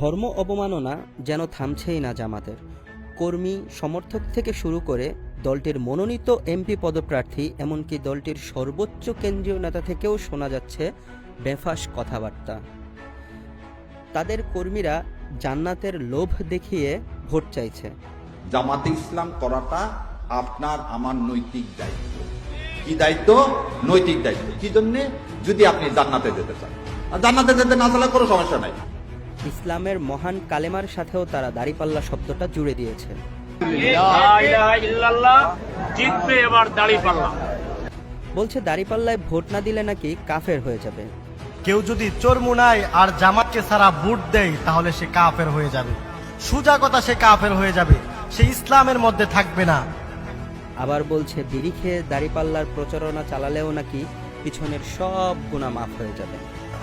ধর্ম অবমাননা যেন থামছেই না জামাতের। কর্মী, সমর্থক থেকে শুরু করে দলটির মনোনীত এমপি পদপ্রার্থী, এমনকি দলটির সর্বোচ্চ কেন্দ্রীয় নেতা থেকেও শোনা যাচ্ছে বেফাস কথাবার্তা। তাদের কর্মীরা জান্নাতের লোভ দেখিয়ে ভোট চাইছে। জামাতে ইসলাম করাটা আপনার, আমার নৈতিক দায়িত্ব। কি দায়িত্ব? নৈতিক দায়িত্ব। কি জন্য? যদি আপনি জান্নাতে যেতে চান। জান্নাতে যেতে না চাইলে কোনো সমস্যা নাই। ইসলামের মহান কালেমার সাথেও তারা দাড়িপাল্লা শব্দটা জুড়ে দিয়েছে। লা ইলাহা ইল্লাল্লাহ জিতবে এবার দাড়ি বলছে দাড়িপাল্লায় ভোট না দিলে নাকি কাফের হয়ে যাবে। কেউ যদি চোরমুনায় আর জামাতকে সারা বুট দেয় তাহলে সে কাফের হয়ে যাবে। সুজা কথা সে কাফের হয়ে যাবে। সে ইসলামের মধ্যে থাকবে না। আবার বলছে বিড়ি খেয়ে দাড়িপাল্লার প্রচারণা চালালেও নাকি পিছনের সব গুণা মাফ হয়ে যাবে।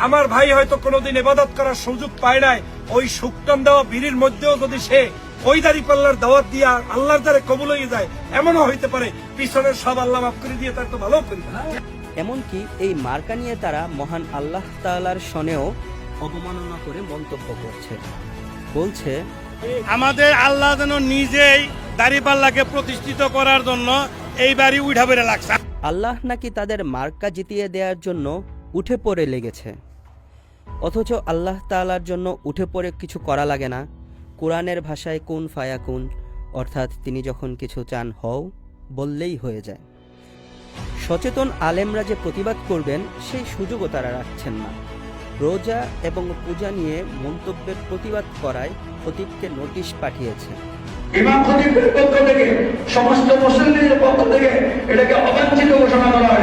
আমার ভাই হয়তো কোনোদিন এবাদত করার সুযোগ পায় নাই। ওই শুকটান দেওয়া বিড়ির মধ্যেও যদি সে ওই দাড়ি পাল্লার দাওয়াত দিয়া আল্লাহর দ্বারে কবুল হয়ে যায় এমনও হইতে পারে পিছনের সব আল্লাহ মাফ করে দিয়ে তার তো ভালো করি। এমনকি এই মার্কা নিয়ে তারা মহান আল্লাহ তালার সনেও অবমাননা করে মন্তব্য করছে। বলছে আমাদের আল্লাহ যেন নিজেই দাড়িপাল্লাকে প্রতিষ্ঠিত করার জন্য এই বাড়ি উঠা বেড়ে লাগছে। আল্লাহ নাকি তাদের মার্কা জিতিয়ে দেওয়ার জন্য উঠে পড়ে লেগেছে। অথচ আল্লাহ তাআলার জন্য উঠে পড়ে কিছু করা লাগে না। কোরআনের ভাষায় কুন ফায়া কুন, অর্থাৎ তিনি যখন কিছু চান হও, বললেই হয়ে যায়। সচেতন আলেমরা যে প্রতিবাদ করবেন, সেই সুযোগও তারা রাখছেন না। রোজা এবং পূজা নিয়ে মন্তব্যের প্রতিবাদ করায় খতিবকে নোটিশ পাঠিয়েছে। ইমাম খতিবের পক্ষ থেকে, সমস্ত মুসলিমদের পক্ষ থেকে এটাকে অবাঞ্ছিত ঘোষণা করা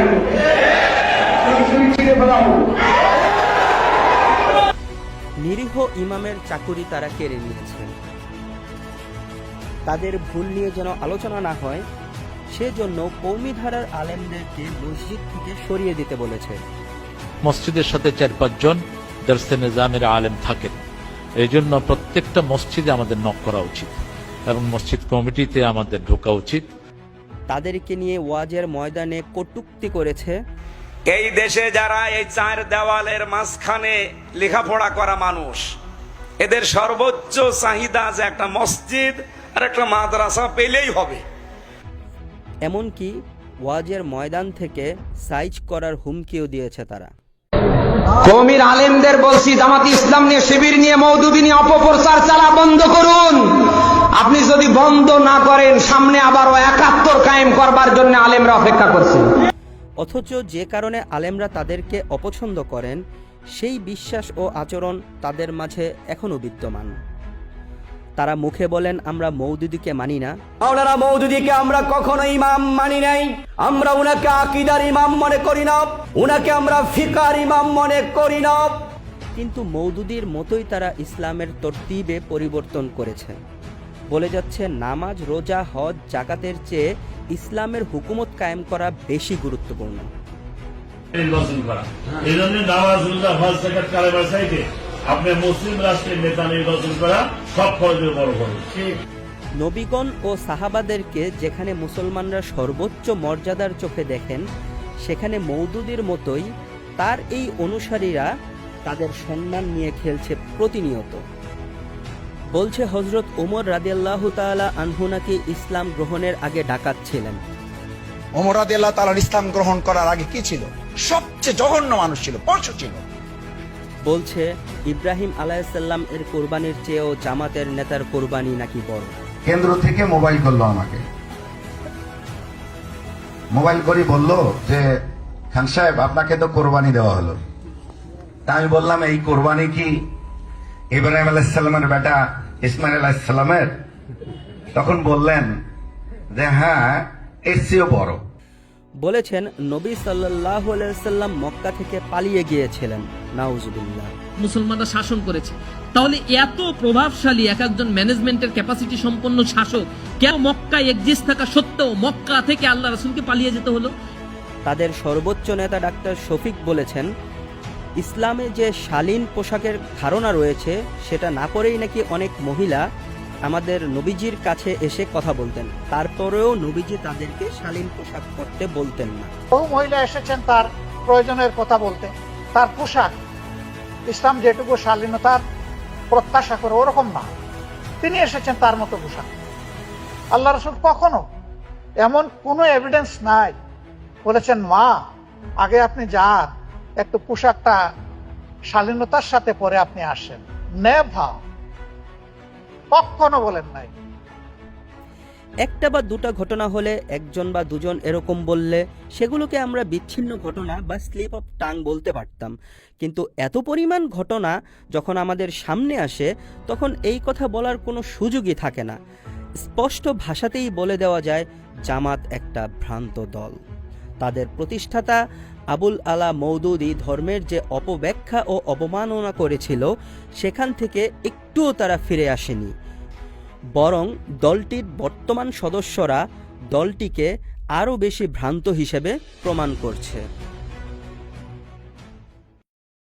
ইমামের চাকুরি তারা কেড়ে নিয়েছে। তাদের ভুল নিয়ে যেন আলোচনা না হয় সেজন্য কৌমি ধারার আলেমদেরকে মসজিদ থেকে সরিয়ে দিতে বলেছে। মসজিদের সাথে চার পাঁচজন দর্শে নিজামের আলেম থাকেন। এই জন্য প্রত্যেকটা মসজিদে আমাদের নক করা উচিত এবং মসজিদ কমিটিতে আমাদের ঢোকা উচিত। তাদেরকে নিয়ে ওয়াজের ময়দানে কটুক্তি করেছে। এই দেশে যারা এই চার দেওয়ালের মাঝখানে লেখাপড়া করা মানুষ এদের সর্বোচ্চ চাহিদা যে একটা মসজিদ আর একটা মাদ্রাসা পেলেই হবে। এমনকি ওয়াজের ময়দান থেকে সাইজ করার হুমকিও দিয়েছে তারা। কৌমির আলেমদের বলছি জামাতি ইসলাম নিয়ে শিবির নিয়ে মৌদুদি নিয়ে অপপ্রচার চালা বন্ধ করুন। আপনি যদি বন্ধ না করেন সামনে আবারও একাত্তর কায়েম করবার জন্য আলেমরা অপেক্ষা করছে। অথচ যে কারণে আলেমরা তাদেরকে অপছন্দ করেন সেই বিশ্বাস ও আচরণ তাদের মাঝে এখনও বিদ্যমান। তারা মুখে বলেন আমরা মৌদুদিকে মানি না। মাওলানা মৌদুদিকে আমরা কখনো ইমাম মানি নাই। আমরা উনাকে আকিদার ইমাম মনে করি না। উনাকে আমরা ফিকার ইমাম মনে করি না। কিন্তু মৌদুদির মতোই তারা ইসলামের তরতিবে পরিবর্তন করেছে। বলে যাচ্ছে নামাজ রোজা হজ জাকাতের চেয়ে ইসলামের হুকুমত কায়েম করা বেশি গুরুত্বপূর্ণ। নির্বাচন করা। এই জন্য নামাজ রোজা হজ জাকাত কালেমার চাইতে আপনি মুসলিম রাষ্ট্রের নেতা নির্বাচন করা সব খরচের বড় খরচ নবীগণ ও সাহাবাদেরকে যেখানে মুসলমানরা সর্বোচ্চ মর্যাদার চোখে দেখেন সেখানে মৌদুদির মতোই তার এই অনুসারীরা তাদের সম্মান নিয়ে খেলছে প্রতিনিয়ত। বলছে হজরত ওমর রাদিয়াল্লাহ তাআলা আনহু নাকি ইসলাম গ্রহণের আগে ডাকাত ছিলেন। ওমর তালার ইসলাম গ্রহণ করার আগে কি ছিল? সবচেয়ে জঘন্য মানুষ ছিল পশু ছিল। বলছে ইব্রাহিম আলাইসাল্লাম এর কোরবানির চেয়েও জামাতের নেতার কোরবানি নাকি বড়। কেন্দ্র থেকে মোবাইল করল আমাকে। মোবাইল করে বলল যে খান সাহেব আপনাকে তো কোরবানি দেওয়া হলো। তা আমি বললাম এই কোরবানি কি ইব্রাহিম আলাইসাল্লামের বেটা ইসমাইল আলাইসাল্লামের তখন বললেন যে হ্যাঁ এর চেয়েও বড়। বলেছেন নবী সাল্লাহ সাল্লাম মক্কা থেকে পালিয়ে গিয়েছিলেন। নাউজুবিল্লাহ। মুসলমানরা শাসন করেছে। তাহলে এত প্রভাবশালী এক একজন ম্যানেজমেন্টের ক্যাপাসিটি সম্পন্ন শাসক কেন মক্কা এক্সিস্ট থাকা সত্ত্বেও মক্কা থেকে আল্লাহ রাসুলকে পালিয়ে যেতে হলো? তাদের সর্বোচ্চ নেতা ডাক্তার শফিক বলেছেন ইসলামে যে শালীন পোশাকের ধারণা রয়েছে সেটা না পরেই নাকি অনেক মহিলা আমাদের নবীজির কাছে এসে কথা বলতেন। তারপরেও নবীজি তাদেরকে শালীন পোশাক পরতে বলতেন না। বহু মহিলা এসেছেন তার প্রয়োজনের কথা বলতে। তার পোশাক, ইসলাম যেটুকু শালীনতার প্রত্যাশা করে ওরকম না। তিনি এসেছেন তার মতো পোশাক। আল্লাহ রসুল কখনো এমন কোনো এভিডেন্স নাই। বলেছেন, মা, আগে আপনি যান, একটু পোশাকটা শালীনতার সাথে পরে আপনি আসেন। নেভা কখনো বলেন নাই। একটা বা দুটা ঘটনা হলে একজন বা দুজন এরকম বললে সেগুলোকে আমরা বিচ্ছিন্ন ঘটনা বা স্লিপ অফ টাং বলতে পারতাম। কিন্তু এত পরিমাণ ঘটনা যখন আমাদের সামনে আসে, তখন এই কথা বলার কোনো সুযোগই থাকে না। স্পষ্ট ভাষাতেই বলে দেওয়া যায়, জামাত একটা ভ্রান্ত দল। তাদের প্রতিষ্ঠাতা আবুল আলা মৌদুদি ধর্মের যে অপব্যাখ্যা ও অবমাননা করেছিল, সেখান থেকে একটুও তারা ফিরে আসেনি। বরং দলটির বর্তমান সদস্যরা দলটিকে আরও বেশি ভ্রান্ত হিসেবে প্রমাণ করছে।